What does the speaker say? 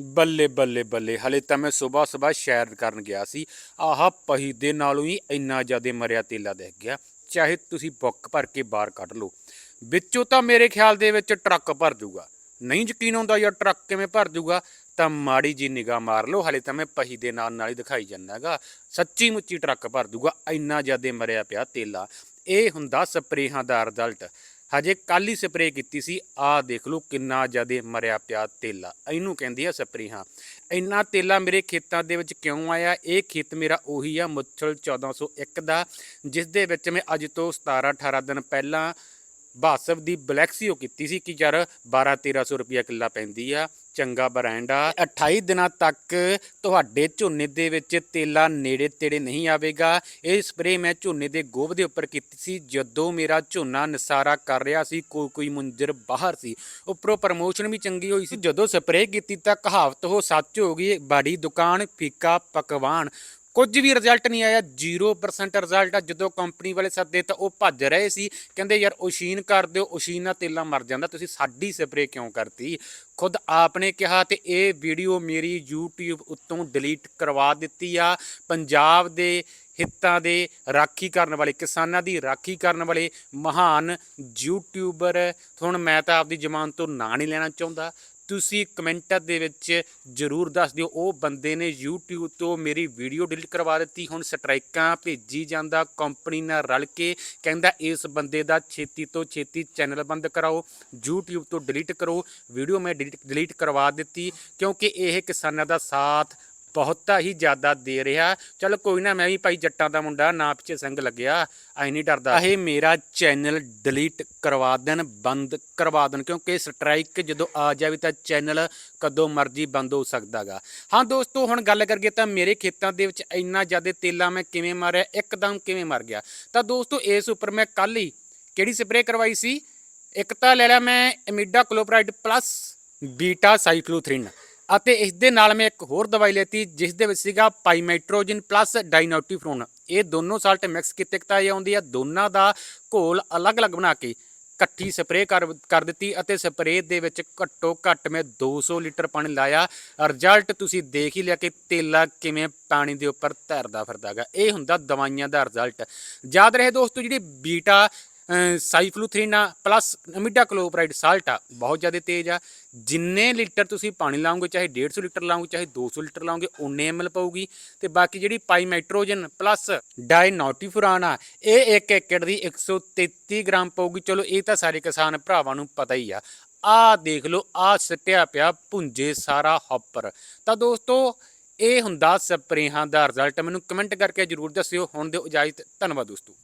ਬੱਲੇ ਬੱਲੇ ਬੱਲੇ। ਹਲੇ ਤਾਂ ਮੈਂ ਸਵੇਰ ਸਵੇਰ ਸ਼ੈਰ ਕਰਨ ਗਿਆ ਸੀ। ਆਹ ਪਹੀ ਦੇ ਨਾਲੋਂ ਹੀ ਇੰਨਾ ਜ਼ਿਆਦਾ ਮਰਿਆ ਤੇਲਾ ਦਿਖ ਗਿਆ। ਚਾਹੇ ਤੁਸੀਂ ਬੁੱਕ ਭਰ ਕੇ ਬਾਹਰ ਕੱਢ ਲਓ। ਵਿੱਚੋਂ ਤਾਂ ਮੇਰੇ ਖਿਆਲ ਦੇ ਵਿੱਚ ਟਰੱਕ ਭਰ ਜਾਊਗਾ। ਨਹੀਂ ਯਕੀਨ ਆਉਂਦਾ ਯਾਰ ਟਰੱਕ ਕਿਵੇਂ ਭਰ ਜਾਊਗਾ। ਤਾਂ ਮਾੜੀ ਜੀ ਨਿਗਾਹ ਮਾਰ ਲਓ। ਹਲੇ ਤਾਂ ਮੈਂ ਪਹੀ ਦੇ ਨਾਲ ਨਾਲ ਹੀ ਦਿਖਾਈ ਜਾਂਦਾਗਾ ਸੱਚੀ ਮੁੱਚੀ ਟਰੱਕ ਭਰ ਜਾਊਗਾ। ਇੰਨਾ ਜ਼ਿਆਦਾ ਮਰਿਆ ਪਿਆ ਤੇਲਾ। ਇਹ ਹੁੰਦਾ ਸਪਰੇਹਾਂ ਦਾ ਰਿਜ਼ਲਟ ਹਜੇ ਕੱਲ ਹੀ ਸਪਰੇਅ ਕੀਤੀ ਸੀ। ਆਹ ਦੇਖ ਲਓ ਕਿੰਨਾ ਜ਼ਿਆਦਾ ਮਰਿਆ ਪਿਆ ਤੇਲਾ। ਇਹਨੂੰ ਕਹਿੰਦੀ ਆ ਸਪਰੇਹਾਂ ਇੰਨਾ ਤੇਲਾ ਮੇਰੇ ਖੇਤਾਂ ਦੇ ਵਿੱਚ ਕਿਉਂ ਆਇਆ? ਇਹ ਖੇਤ ਮੇਰਾ ਉਹੀ ਆ, ਮੁੱਛਲ 1401 ਦਾ, ਜਿਸ ਦੇ ਵਿੱਚ ਮੈਂ ਅੱਜ ਤੋਂ 17 18 ਦਿਨ ਪਹਿਲਾਂ ਬਾਸਵ ਦੀ ਬਲੈਕਸੀਓ ਕੀਤੀ ਸੀ ਕਿ ਯਾਰ 12 1300 ਰੁਪਿਆ ਕਿੱਲਾ ਪੈਂਦੀ ਆ। ਚੰਗਾ ਬ੍ਰਾਂਡ ਆ। 28 ਦਿਨਾਂ ਤੱਕ ਤੁਹਾਡੇ ਝੋਨੇ ਦੇ ਵਿੱਚ ਤੇਲਾ ਨੇੜੇ ਤੇੜੇ ਨਹੀਂ ਆਵੇਗਾ। ਇਹ ਸਪਰੇਅ ਮੈਂ ਝੋਨੇ ਦੇ ਗੋਭ ਦੇ ਉੱਪਰ ਕੀਤੀ ਸੀ। ਜਦੋਂ ਮੇਰਾ ਝੋਨਾ ਨਸਾਰਾ ਕਰ ਰਿਹਾ ਸੀ, ਕੋਈ ਕੋਈ ਮੁੰਜਰ ਬਾਹਰ ਸੀ। ਉੱਪਰੋਂ ਪ੍ਰਮੋਸ਼ਨ ਵੀ ਚੰਗੀ ਹੋਈ ਸੀ। ਜਦੋਂ ਸਪਰੇਅ ਕੀਤੀ ਤਾਂ ਕਹਾਵਤ ਉਹ ਸੱਚ ਹੋ ਗਈ, ਬਾੜੀ, ਦੁਕਾਨ, ਫੀਕਾ, ਪਕਵਾਨ। ਕੁਝ ਵੀ ਰਿਜ਼ਲਟ ਨਹੀਂ ਆਇਆ। 0% ਰਿਜ਼ਲਟ ਆ। ਜਦੋਂ ਕੰਪਨੀ ਵਾਲੇ ਸੱਦੇ ਤਾਂ ਉਹ ਭੱਜ ਰਹੇ ਸੀ। ਕਹਿੰਦੇ, ਯਾਰ ਓਸ਼ੀਨ ਕਰ ਦਿਓ। ਓਸ਼ੀਨ ਨਾਲ ਤੇਲਾ ਮਰ ਜਾਂਦਾ। ਤੁਸੀਂ ਸਾਡੀ ਸਪਰੇਅ ਕਿਉਂ ਕਰਤੀ? ਖੁਦ ਆਪਨੇ ਕਿਹਾ ਤੇ ਇਹ ਵੀਡੀਓ ਮੇਰੀ YouTube ਉੱਤੋਂ ਡਿਲੀਟ ਕਰਵਾ ਦਿੱਤੀ ਆ। ਪੰਜਾਬ ਦੇ ਹਿੱਤਾਂ ਦੇ ਰਾਖੀ ਕਰਨ ਵਾਲੇ, ਕਿਸਾਨਾਂ ਦੀ ਰਾਖੀ ਕਰਨ ਵਾਲੇ ਮਹਾਨ ਯੂਟਿਊਬਰ ਹੁਣ ਮੈਂ ਤਾਂ ਆਪਦੀ ਜ਼ਮਾਨ ਤੋਂ ਨਾਂ ਨਹੀਂ ਲੈਣਾ ਚਾਹੁੰਦਾ। ਤੁਸੀਂ ਕਮੈਂਟਾਂ ਦੇ ਵਿੱਚ ਜਰੂਰ ਦੱਸ ਦਿਓ। ਉਹ ਬੰਦੇ ਨੇ YouTube ਤੋਂ ਮੇਰੀ ਵੀਡੀਓ ਡਿਲੀਟ ਕਰਵਾ ਦਿੱਤੀ। ਹੁਣ ਸਟ੍ਰਾਈਕਾਂ ਭੇਜੀ ਜਾਂਦਾ, ਕੰਪਨੀ ਨਾਲ ਰਲ ਕੇ ਕਹਿੰਦਾ, ਇਸ ਬੰਦੇ ਦਾ ਛੇਤੀ ਤੋਂ ਛੇਤੀ ਚੈਨਲ ਬੰਦ ਕਰਾਓ, YouTube ਤੋਂ ਡਿਲੀਟ ਕਰੋ। ਵੀਡੀਓ ਮੈਂ ਡਿਲੀਟ ਡਿਲੀਟ ਕਰਵਾ ਦਿੱਤੀ, ਕਿਉਂਕਿ ਇਹ ਕਿਸਾਨਾਂ ਦਾ ਸਾਥ ਬਹੁਤਾ ਹੀ ਜ਼ਿਆਦਾ ਦੇ ਰਿਹਾ। ਚਲ ਕੋਈ ਨਾ, ਮੈਂ ਵੀ ਭਾਈ ਜੱਟਾਂ ਦਾ ਮੁੰਡਾ, ਨਾ ਪਿੱਛੇ ਸੰਗ ਲੱਗਿਆ, ਐ ਨਹੀਂ ਡਰਦਾ। ਇਹ ਮੇਰਾ ਚੈਨਲ ਡਿਲੀਟ ਕਰਵਾ ਦੇਣ, ਬੰਦ ਕਰਵਾ ਦੇਣ, ਕਿਉਂਕਿ ਸਟ੍ਰਾਈਕ ਜਦੋਂ ਆ ਜਾਵੇ ਤਾਂ ਚੈਨਲ ਕਦੋਂ ਮਰਜ਼ੀ ਬੰਦ ਹੋ ਸਕਦਾਗਾ। ਹਾਂ ਦੋਸਤੋ, ਹੁਣ ਗੱਲ ਕਰੀਏ ਤਾਂ ਮੇਰੇ ਖੇਤਾਂ ਦੇ ਵਿੱਚ ਇੰਨਾ ਜ਼ਿਆਦਾ ਤੇਲਾ ਮੈਂ ਕਿਵੇਂ ਮਾਰਿਆ, ਇੱਕਦਮ ਕਿਵੇਂ ਮਰ ਗਿਆ। ਤਾਂ ਦੋਸਤੋ, ਇਸ ਉੱਪਰ ਮੈਂ ਕੱਲ ਹੀ ਕਿਹੜੀ ਸਪਰੇਅ ਕਰਵਾਈ ਸੀ? ਇੱਕ ਤਾਂ ਲੈ ਲਿਆ ਮੈਂ ਐਮੀਡਾ ਕਲੋਪਰਾਈਡ ਪਲੱਸ ਬੀਟਾ ਸਾਈਕਲੋਥ੍ਰਿਨ। ਅਤੇ ਇਸ ਦੇ ਨਾਲ ਮੈਂ ਇੱਕ ਹੋਰ ਦਵਾਈ ਲੈਤੀ, ਜਿਸ ਦੇ ਵਿੱਚ ਸੀਗਾ ਪਾਈਮੈਟ੍ਰੋਜਨ ਪਲੱਸ ਡਾਈਨੋਟੀਫਰੋਨ ਇਹ ਦੋਨੋਂ ਸਾਲਟ ਮਿਕਸ ਕੀਤੇ ਤਾਂ ਇਹ ਆਉਂਦੀ ਆ, ਦੋਨਾਂ ਦਾ ਘੋਲ ਅਲੱਗ-ਅਲੱਗ ਬਣਾ ਕੇ ਇਕੱਠੀ ਸਪਰੇਅ ਕਰ ਕਰ ਦਿੱਤੀ ਅਤੇ ਸਪਰੇਅ ਦੇ ਵਿੱਚ ਘੱਟੋ ਘੱਟ ਮੈਂ 200 ਲੀਟਰ ਪਾਣੀ ਲਾਇਆ। ਰਿਜ਼ਲਟ ਤੁਸੀਂ ਦੇਖ ਹੀ ਲਿਆ ਕਿ ਤੇਲਾ ਕਿਵੇਂ ਪਾਣੀ ਦੇ ਉੱਪਰ ਤੈਰਦਾ ਫਿਰਦਾਗਾ ਇਹ ਹੁੰਦਾ ਦਵਾਈਆਂ ਦਾ ਰਿਜ਼ਲਟ। ਯਾਦ ਰਹੇ ਦੋਸਤੋ, ਜਿਹੜੀ ਬੀਟਾ ਸਾਈਫਲੂਥ੍ਰੀਨ ਪਲੱਸ ਅਮੀਡਾ ਕਲੋਪਰਾਈਡ ਸਾਲਟ ਆ ਬਹੁਤ ਜ਼ਿਆਦਾ ਤੇਜ਼ ਆ। ਜਿੰਨੇ ਲੀਟਰ ਤੁਸੀਂ ਪਾਣੀ ਲਾਓਗੇ, ਚਾਹੇ 150 ਲੀਟਰ ਲਾਓਗੇ, ਚਾਹੇ 200 ਲੀਟਰ ਲਾਓਗੇ ਉਨੇ ਐਮਐਲ ਪਊਗੀ। ਤੇ ਬਾਕੀ ਜਿਹੜੀ ਪਾਈਮੈਟ੍ਰੋਜਨ ਪਲੱਸ ਡਾਇਨੋਟੀਫੁਰਾਨ ਆ, ਇਹ 1 ਏਕੜ ਦੀ 133 ਗ੍ਰਾਮ ਪਊਗੀ। ਚਲੋ, ਇਹ ਤਾਂ ਸਾਰੇ ਕਿਸਾਨ ਭਰਾਵਾਂ ਨੂੰ ਪਤਾ ਹੀ ਆ। ਆ ਦੇਖ ਲਓ, ਆ ਸਟਿਆ ਪਿਆ ਪੁੰਜੇ ਸਾਰਾ ਹੌਪਰ ਤਾਂ ਦੋਸਤੋ, ਇਹ ਹੁੰਦਾ ਸਪਰੇਹਾਂ ਦਾ ਰਿਜ਼ਲਟ ਮੈਨੂੰ ਕਮੈਂਟ ਕਰਕੇ ਜਰੂਰ ਦੱਸਿਓ। ਹੁਣ ਦਿਓ ਇਜਾਜ਼ਤ ਧੰਨਵਾਦ ਦੋਸਤੋ।